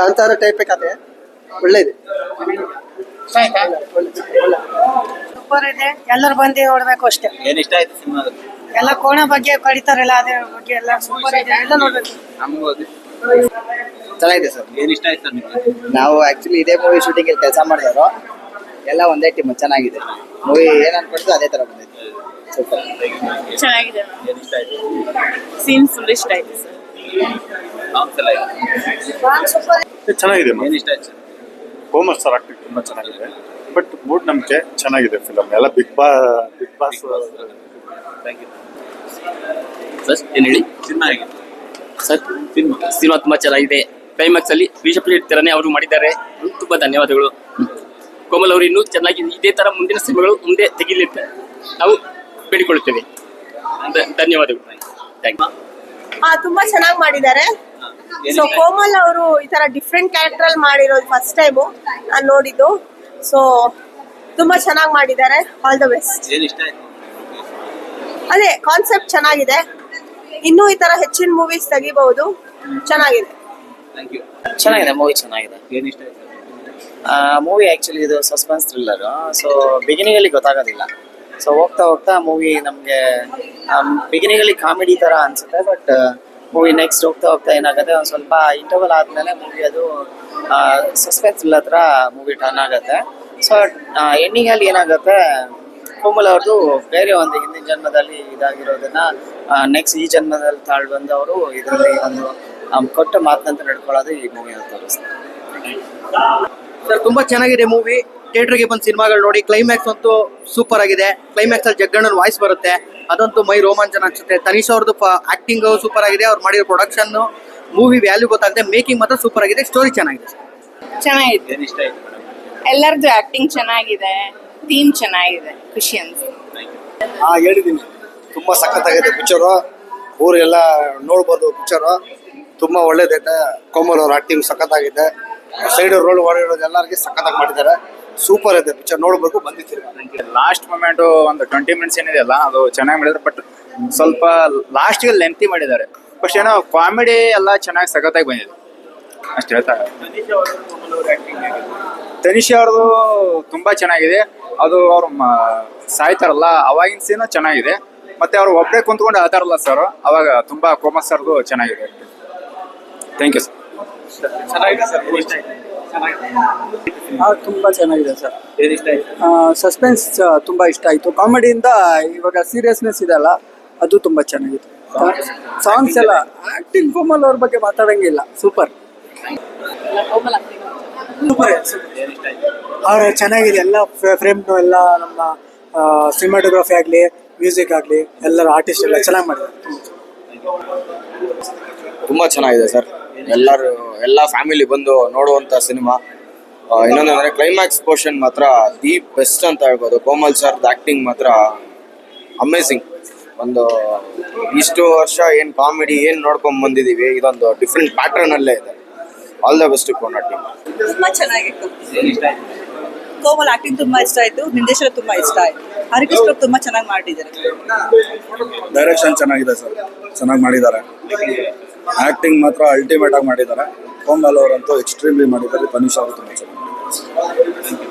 Kantara type ಕತೆ. ಒಳ್ಳೇದು. Super ಇದೆ. ಎಲ್ಲರೂ ಬಂದು ನೋಡ್ಬೇಕು ಅಷ್ಟೇ. ಏನ್ ಇಷ್ಟ ಆಯ್ತು ಸಿನಿಮಾ ಎಲ್ಲ ಕೋಣ ಬಗ್ಗೆ ಕಡಿತಾರಲ್ಲ ಅದೇ ಬಗ್ಗೆ ಎಲ್ಲ ಸೂಪರ್ ಇದೆ. ಎಲ್ಲ ನೋಡ್ಬೇಕು. ಚೆನ್ನಾಗಿದೆ ಸರ್. ಏನ್ ಇಷ್ಟ ಆಯ್ತು ಸರ್ ನಿಮ್ಗೆ? ನಾವು ಆಕ್ಚುಲಿ ಇದೇ ಮೂವಿ ಶೂಟಿಂಗ್ ಕೆಲಸ ಮಾಡಿದ್ರು ಎಲ್ಲ ಒಂದೇ ಟೀಮ್ ಚೆನ್ನಾಗಿದೆ. ಮೂವಿ ಏನ್ ಅನ್ಕೊಡ್ತು ಅದೇ ತರ ಬಂದಿದೆ ಸೂಪರ್. ಚೆನ್ನಾಗಿದೆ. ಸೀನ್ಸ್ ಇಷ್ಟ ಆಯ್ತು? ಸೀನ್ ಫುಲ್ ಇಷ್ಟ ಆಯ್ತು ಸರ್. ಚೆನ್ನಾಗಿದೆ ಕೋಮರ್ ಇಷ್ಟ ಆಯ್ತು ಸರ್? ಆಕ್ಟಿಂಗ್ ತುಂಬಾ ಚೆನ್ನಾಗಿದೆ. ಬಟ್ ಮೂಢನಂಬಿಕೆ ಚೆನ್ನಾಗಿದೆ ಫಿಲಮ್ ಎಲ್ಲ ಬಿಗ್ ಬಾ big boss thank you sir ಏನ್ ಹೇಳಿ? ಸರ್ ಸಿನಿಮಾ ಸಿನಿಮಾ ತುಂಬಾ ಚೆನ್ನಾಗಿದೆ. ಕ್ಲೈಮ್ಯಾಕ್ಸ್ ಅಲ್ಲಿ ಬಿಜೆಪಿ ತರನೇ ಅವರು ಮಾಡಿದ್ದಾರೆ. ತುಂಬಾ ಧನ್ಯವಾದಗಳು. ಕೋಮಲ್ ಅವರು ಇನ್ನೂ ಚೆನ್ನಾಗಿ ಇದೇ ತರ ಮುಂದಿನ ಸಿನಿಮಾಗಳು ಮುಂದೆ ತೆಗಿಲಿ ನಾವು ಬೇಡಿಕೊಳ್ಳುತ್ತೇವೆ. ಧನ್ಯವಾದಗಳು. ಥ್ಯಾಂಕ್ ಯು ತುಂಬಾ ಚೆನ್ನಾಗಿ ಮಾಡಿದ್ದಾರೆ. ಸೊ ಕೋಮಲ್ ಅವರು ಈ ತರ ಡಿಫ್ರೆಂಟ್ ಕ್ಯಾರೆಕ್ಟರ್ ಅಲ್ಲಿ ಮಾಡಿರೋದು ಫಸ್ಟ್ ಟೈಮು ನಾನು ನೋಡಿದ್ದು. ಸೊ ತುಂಬಾ ಚೆನ್ನಾಗಿ ಮಾಡಿದ್ದಾರೆ. ಆಲ್ ದ ಬೆಸ್ಟ್ ಅದೇ ಕಾನ್ಸೆಪ್ಟ್ ಚೆನ್ನಾಗಿದೆ. ಇನ್ನೂ ಈ ತರ ಹೆಚ್ಚಿನ ಮೂವೀಸ್ ತೆಗಿಬಹುದು. ಚೆನ್ನಾಗಿದೆ. ಥ್ಯಾಂಕ್ ಯು ಚೆನ್ನಾಗಿದೆ ಮೂವಿ ಚೆನ್ನಾಗಿದೆ. ಏನ್ ಇಷ್ಟ ಆಯ್ತು? ಮೂವಿ ಆಕ್ಚುಲಿ ಇದು ಸಸ್ಪೆನ್ಸ್ ಥ್ರಿಲ್ಲರ್ ಸೊ ಬಿಗಿನಿಂಗಲ್ಲಿ ಗೊತ್ತಾಗೋದಿಲ್ಲ. ಸೊ ಹೋಗ್ತಾ ಹೋಗ್ತಾ ಮೂವಿ ನಮಗೆ ಬಿಗಿನಿಂಗಲ್ಲಿ ಕಾಮಿಡಿ ಥರ ಅನಿಸುತ್ತೆ ಬಟ್ ಮೂವಿ ನೆಕ್ಸ್ಟ್ ಹೋಗ್ತಾ ಹೋಗ್ತಾ ಏನಾಗುತ್ತೆ, ಒಂದು ಸ್ವಲ್ಪ ಇಂಟರ್ವಲ್ ಆದಮೇಲೆ ಮೂವಿ ಅದು ಸಸ್ಪೆನ್ಸ್ ಇಲ್ಲ ಹತ್ರ ಮೂವಿ ಟರ್ನ್ ಆಗುತ್ತೆ. ಸೊ ಎಂಡಿಂಗಲ್ಲಿ ಏನಾಗುತ್ತೆ, ಕೋಮಲ್ ಅವ್ರದ್ದು ಬೇರೆ ಒಂದು ಹಿಂದಿನ ಜನ್ಮದಲ್ಲಿ ಇದಾಗಿರೋದನ್ನ ನೆಕ್ಸ್ಟ್ ಈ ಜನ್ಮದಲ್ಲಿ ತಾಳ್ ಬಂದು ಅವರು ಇದರಲ್ಲಿ ಒಂದು ಕೊಟ್ಟ ಮಾತಂತ ನಡ್ಕೊಳ್ಳೋದು ಈ ಮೂವಿ ತೋರಿಸ್ತಾರೆ. ಸರ್ ತುಂಬಾ ಚೆನ್ನಾಗಿದೆ ಮೂವಿ ಥಿಯೇಟರ್ಗೆ ಬಂದು ಸಿನಿಮಾಗಳು ನೋಡಿ ಕ್ಲೈಮ್ಯಾಕ್ಸ್ ಅಂತೂ ಸೂಪರ್ ಆಗಿದೆ. ಕ್ಲೈಮ್ಯಾಕ್ಸ್ ಅಲ್ಲಿ ಜಗ್ಗಣ್ಣನ ವಾಯ್ಸ್ ಬರುತ್ತೆ. ಅದಂತೂ ಮೈ ರೋಮಾಂಚನ ಅನ್ಸುತ್ತೆ. ತನೀಶ್ ಅವ್ರದ್ದು ಆಕ್ಟಿಂಗ್ ಸೂಪರ್ ಆಗಿದೆ. ಅವ್ರು ಮಾಡಿರೋ ಪ್ರೊಡಕ್ಷನ್ ಮೂವಿ ವ್ಯಾಲ್ಯೂ ಗೊತ್ತಾಗುತ್ತೆ ಮೇಕಿಂಗ್ ಮಾತ್ರ ಸೂಪರ್ ಆಗಿದೆ. ಸ್ಟೋರಿ ಚೆನ್ನಾಗಿದೆ ಚೆನ್ನಾಗಿದೆ. ಎಲ್ಲರದ್ದು ಆಕ್ಟಿಂಗ್ ಚೆನ್ನಾಗಿದೆ. ಥೀಮ್ ಚೆನ್ನಾಗಿದೆ. ಖುಷಿ ಅನ್ಸುತ್ತೆ. ಹಾ ಹೇಳಿದ್ದೀನಿ ತುಂಬಾ ಸಖತ್ತಾಗಿದೆ ಪಿಕ್ಚರು ಊರೆಲ್ಲ ನೋಡ್ಬೋದು ಪಿಕ್ಚರು ತುಂಬಾ ಒಳ್ಳೇದೈತೆ ಕೋಮಲ್ ಅವ್ರ ಆಕ್ಟಿಂಗ್ ಸಖತ್ತಾಗಿದೆ. ಸೈಡ್ ರೋಲ್ ಮಾಡಿರೋದು ಎಲ್ಲರಿಗೆ ಸಖತ್ತಾಗಿ ಮಾಡಿದ್ದಾರೆ. ಸೂಪರ್ ಇದೆ ಪಿಕ್ಚರ್ ನೋಡ್ಬೇಕು ಬಂದಿತ್ತು ಲಾಸ್ಟ್ ಮೊಮೆಂಟ್ ಒಂದು ಟ್ವೆಂಟಿ ಮಿನಿಟ್ಸ್ ಏನಿದೆಯಲ್ಲ ಅದು ಚೆನ್ನಾಗಿ ಮಾಡಿದ್ರು ಬಟ್ ಸ್ವಲ್ಪ ಲಾಸ್ಟ್ಗೆ ಲೆಂತಿ ಮಾಡಿದ್ದಾರೆ. ಬಟ್ ಏನೋ ಕಾಮಿಡಿ ಎಲ್ಲ ಚೆನ್ನಾಗಿ ಸಖತ್ತಾಗಿ ಬಂದಿದೆ. ಅಷ್ಟು ಹೇಳ್ತಾರೆ ತನಿಷ್ ಅವ್ರದ್ದು ತುಂಬಾ ಚೆನ್ನಾಗಿದೆ. ಅದು ಅವ್ರು ಮ- ಸಾಯ್ತಾರಲ್ಲ ಅವಾಗಿನ ಸೀನ ಚೆನ್ನಾಗಿದೆ. ಮತ್ತೆ ಅವ್ರು ಒಬ್ಬರೇ ಕುಂತ್ಕೊಂಡು ಆತಾರಲ್ಲ ಸರ್ ಅವಾಗ ತುಂಬಾ ಕೋಮಸ್ ಸರ್ದು ಚೆನ್ನಾಗಿದೆ. ಥ್ಯಾಂಕ್ ಯು ಸರ್ ಚೆನ್ನಾಗಿದೆ ಸರ್ ಚೆನ್ನಾಗಿದೆ ತುಂಬಾ ಚೆನ್ನಾಗಿದೆ ಸರ್. ಸಸ್ಪೆನ್ಸ್ ತುಂಬಾ ಇಷ್ಟ ಆಯ್ತು. ಕಾಮಿಡಿಯಿಂದ ಇವಾಗ ಸೀರಿಯಸ್ನೆಸ್ ಇದೆ ಅಲ್ಲ, ಅದು ತುಂಬಾ ಚೆನ್ನಾಗಿತ್ತು ಸಾಂಗ್ಸ್ ಎಲ್ಲ ಆಕ್ಟಿಂಗ್ ಕೋಮಲ್ ಅವ್ರ ಬಗ್ಗೆ ಮಾತಾಡಂಗಿಲ್ಲ. ಸೂಪರ್ ಆಯ್ತು ಅವ್ರ ಚೆನ್ನಾಗಿದೆ, ಎಲ್ಲ ಫ್ರೇಮ್ ಎಲ್ಲ ನಮ್ಮ ಸಿನಿಮಾಟೋಗ್ರಫಿ ಆಗಲಿ ಮ್ಯೂಸಿಕ್ ಆಗಲಿ, ಎಲ್ಲರ ಆರ್ಟಿಸ್ಟ್ ಎಲ್ಲ ಚೆನ್ನಾಗಿ ಮಾಡಿದ್ದಾರೆ. ತುಂಬಾ ಚೆನ್ನಾಗಿದೆ ಸರ್. ಎಲ್ಲರೂ ಎಲ್ಲ ಫ್ಯಾಮಿಲಿ ಬಂದು ನೋಡುವಂತ ಸಿನಿಮಾ ಇನ್ನೊಂದು ಅಂದ್ರೆ ಕ್ಲೈಮ್ಯಾಕ್ಸ್ ಪೋರ್ಷನ್ ಮಾತ್ರ ದಿ ಬೆಸ್ಟ್ ಅಂತ ಹೇಳ್ಬೋದು. ಕೋಮಲ್ ಸರ್ ಆಕ್ಟಿಂಗ್ ಮಾತ್ರ ಅಮೇಸಿಂಗ್ ಒಂದು ಇಷ್ಟು ವರ್ಷ ಏನ್ ಕಾಮಿಡಿ ಏನ್ ನೋಡ್ಕೊಂಡ್ ಬಂದಿದೀವಿ ಇದೊಂದು ಡಿಫ್ರೆಂಟ್ ಪ್ಯಾಟರ್ನ್ ಅಲ್ಲೇ ಇದೆ. All the best Kona team ತುಂಬಾ ಚೆನ್ನಾಗಿತ್ತು. ಏನ್ ಇಷ್ಟ ಆಯ್ತು ಕೋಮಲ್ ಆಕ್ಟಿಂಗ್ ತುಂಬಾ ಇಷ್ಟ ಆಯ್ತು ನಿರ್ದೇಶನ ತುಂಬಾ ಇಷ್ಟ ಆಯ್ತು. ಹರಿಕೃಷ್ಣ ತುಂಬಾ ಚೆನ್ನಾಗಿ ಮಾಡಿದ್ದಾರೆ. ಡೈರೆಕ್ಷನ್ ಚೆನ್ನಾಗಿದೆ ಸರ್ ಚೆನ್ನಾಗಿ ಮಾಡಿದ್ದಾರೆ. ಆಕ್ಟಿಂಗ್ ಮಾತ್ರ ಅಲ್ಟಿಮೇಟ್ ಆಗಿ ಮಾಡಿದ್ದಾರೆ. ಕೋಮಲ್ ಅವರಂತೂ ಎಕ್ಸ್ಟ್ರೀಮ್ಲಿ ಮಾಡಿದ್ದಾರೆ. ತನಿಷ್ ಅವರು ತುಂಬ ಚೆನ್ನಾಗಿ